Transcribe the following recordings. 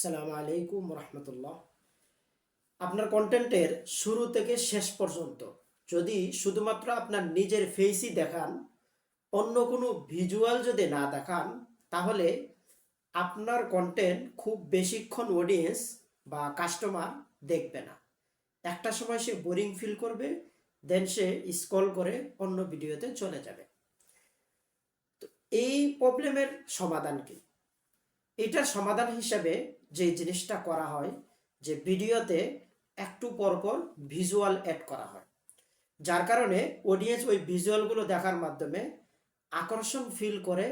আসসালামু আলাইকুম রহমতুল্লাহ। আপনার কন্টেন্টের শুরু থেকে শেষ পর্যন্ত যদি শুধুমাত্র আপনার নিজের ফেসই দেখান, অন্য কোনো ভিজুয়াল যদি না দেখান, তাহলে আপনার কন্টেন্ট খুব বেশিক্ষণ অডিয়েন্স বা কাস্টমার দেখবে না। একটা সময় সে বোরিং ফিল করবে দেন সে স্ক্রল করে অন্য ভিডিওতে চলে যাবে। তো এই প্রবলেমের সমাধান কি? এটার সমাধান হিসাবে যে জিনিসটা করা হয়, যে ভিডিওতে একটু পরপর ভিজুয়াল অ্যাড করা হয়। যার কারণে অডিয়েন্স ওই ভিজুয়ালগুলো দেখার মাধ্যমে আকর্ষণ ফিল করে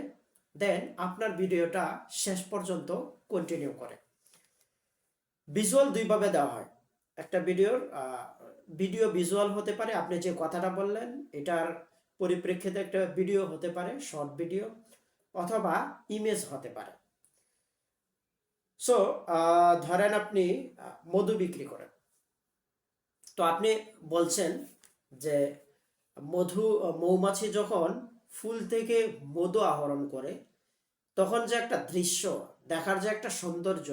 দেন আপনার ভিডিওটা শেষ পর্যন্ত কন্টিনিউ করে। ভিজুয়াল দুইভাবে দেওয়া হয়। একটা ভিডিওর ভিডিও ভিজুয়াল হতে পারে, আপনি যে কথাটা বললেন, এটার পরিপ্রেক্ষিতে একটা ভিডিও হতে পারে শর্ট ভিডিও অথবা ইমেজ হতে পারে। সো ধরেন আপনি মধু বিক্রি করেন। তো আপনি বলছেন যে, মধু, মৌমাছি যখন ফুল থেকে মধু আহরণ করে, তখন যে একটা দৃশ্য, দেখার যে একটা সৌন্দর্য,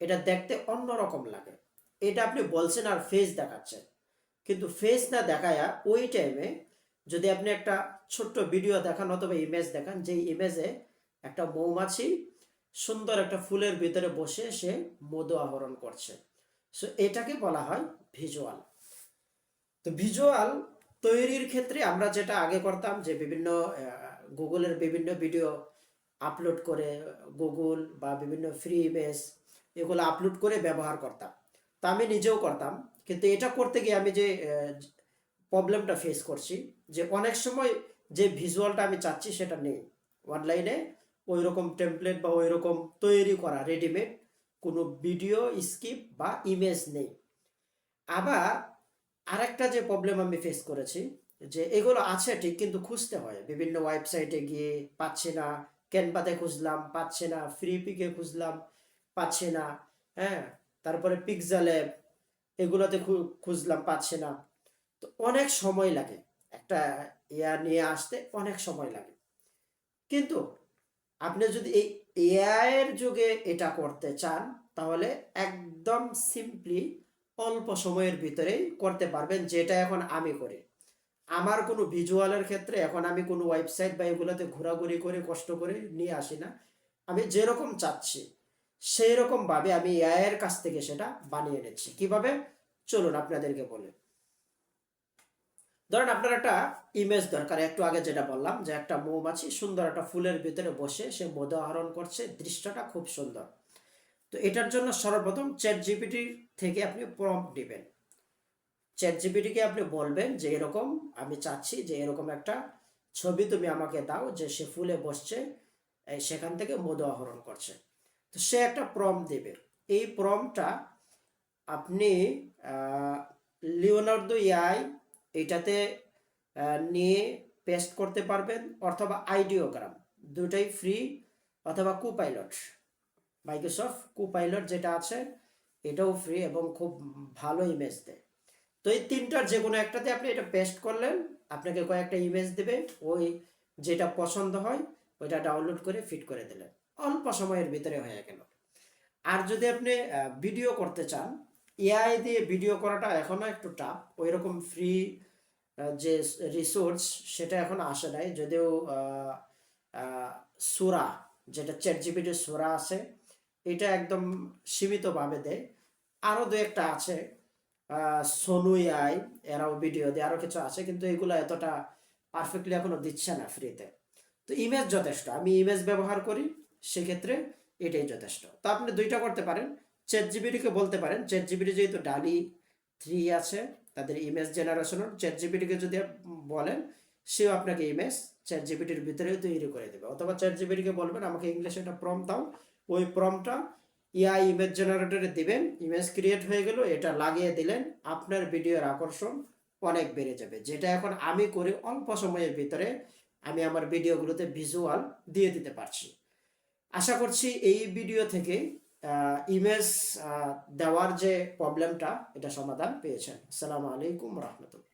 এটা দেখতে অন্যরকম লাগে। এটা আপনি বলছেন আর ফেস দেখাচ্ছেন। কিন্তু ফেস না দেখায়া ওই টাইমে যদি আপনি একটা ছোট্ট ভিডিও দেখান অথবা ইমেজ দেখান, যেই ইমেজে একটা মৌমাছি সুন্দর একটা ফুলের ভিতরে বসে সে মধু আহরণ করছে। সো এটাকে বলা হয় ভিজুয়াল তো ভিজুয়াল তৈরির ক্ষেত্রে আমরা যেটা আগে করতাম যে বিভিন্ন গুগলের বিভিন্ন ভিডিও আপলোড করে, গুগল বা বিভিন্ন ফ্রি ইমেজ এগুলো আপলোড করে ব্যবহার করতাম। তা আমি নিজেও করতাম। কিন্তু এটা করতে গিয়ে আমি যে প্রবলেমটা ফেস করছি যে অনেক সময় যে ভিজুয়ালটা আমি চাচ্ছি সেটা নেই। অনলাইনে ওই রকম টেমপ্লেট বা ওই রকম তৈরি করা রেডিমেড কোনো ভিডিও স্কিপ বা ইমেজ নেই। আবার আরেকটা যে প্রবলেম আমি ফেস করেছি, যে এগুলো আছে ঠিক কিন্তু খুঁজতে হয়। বিভিন্ন ওয়েবসাইটে গিয়ে পাচ্ছে না ক্যানভাতে খুঁজলাম, পাচ্ছে না ফ্রি পিকে খুঁজলাম, পাচ্ছে না হ্যাঁ? তারপরে পিকজালে এগুলোতে খুঁজলাম, পাচ্ছে না। তো অনেক সময় লাগে। একটা ইয়া নিয়ে আসতে অনেক সময় লাগে। কিন্তু আপনি যদি এই এআইয়ের যুগে এটা করতে চান, তাহলে একদম সিম্পলি অল্প সময়ের ভিতরেই করতে পারবেন, যেটা এখন আমি করি। আমার কোনো ভিজুয়ালের ক্ষেত্রে এখন আমি কোনো ওয়েবসাইট বা এগুলোতে ঘোরাঘুরি করে, কষ্ট করে নিয়ে আসি না। আমি যেরকম চাচ্ছি সেই রকমভাবে আমি এআইয়ের কাছ থেকে সেটা বানিয়ে নিচ্ছি। কীভাবে? চলুন আপনাদেরকে বলি। ধরেন আপনার একটা ইমেজ দরকার, একটু আগে যেটা বললাম যে একটা মৌমাছি সুন্দর একটা ফুলের ভিতরে বসে সে মধু আহরণ করছে, দৃশ্যটা খুব সুন্দর। তো এটার জন্য সর্বপ্রথম চ্যাট জিপিটি থেকে আপনি প্রম্পট নেবেন। চ্যাট জিপিটিকে আপনি বলবেন যে এরকম আমি চাচ্ছি যে এরকম একটা ছবি তুমি আমাকে দাও যে সে ফুলে বসছে সেখান থেকে মধু আহরণ করছে। তো সে একটা প্রম দেবে। এই প্রমটা আপনি লিওনার্দো ইয়াই এটাতে নিয়ে পেস্ট করতে পারবেন অথবা আইডিওগ্রাম দুটাই ফ্রি অথবা কুপাইলট মাইক্রোসফট কুপাইলট যেটা আছে, এটাও ফ্রি এবং খুব ভালো ইমেজ দেয়। তো এই তিনটার যে কোনো একটাতে আপনি এটা পেস্ট করলেন, আপনাকে কয়েকটা ইমেজ দেবে, ওই যেটা পছন্দ হয়, ওইটা ডাউনলোড করে ফিট করে দিলেন। অল্প সময়ের ভিতরে হয়ে গেল। আর যদি আপনি ভিডিও করতে চান এআই দিয়ে ভিডিও করাটা এখনও একটু টাফ ওই রকম ফ্রি যে রিসোর্স সেটা এখন আসে নাই, যদিও সুরা, যেটা চ্যাট জিপিটির সুরা আছে, এটা একদম সীমিতভাবে দেয়। আরও দু একটা আছে সোনু আই এরাও ভিডিও দেয় আরও কিছু আছে, কিন্তু এগুলো এতটা পারফেক্টলি এখনও দিচ্ছে না ফ্রিতে তো ইমেজ যথেষ্ট, আমি ইমেজ ব্যবহার করি, সেক্ষেত্রে এটাই যথেষ্ট। তো আপনি দুইটা করতে পারেন চ্যাট জিবিটিকে বলতে পারেন। চ্যাট জিবিটি যেহেতু ডালি থ্রি আছে, তাদের ইমেজ জেনারেশনের চ্যাট জিবিটিকে যদি বলেন, সেও আপনাকে ইমেজ চ্যাট জিবিটির ভিতরে তৈরি করে দেবে। অথবা চ্যাট জিবিটিকে বলবেন, আমাকে ইংলিশে একটা প্রম দাও। ওই প্রমটা ইয়া ইমেজ জেনারেটরে দিবেন ইমেজ ক্রিয়েট হয়ে গেল, এটা লাগিয়ে দিলেন, আপনার ভিডিওর আকর্ষণ অনেক বেড়ে যাবে। যেটা এখন আমি করি অল্প সময়ের ভিতরে আমি আমার ভিডিওগুলোতে ভিজুয়াল দিয়ে দিতে পারছি। আশা করছি এই ভিডিও থেকে ইমেজ দেওয়ার যে প্রবলেমটা এটা সমাধান পেয়েছেন। আসসালামু আলাইকুম রহমতুল্লাহ।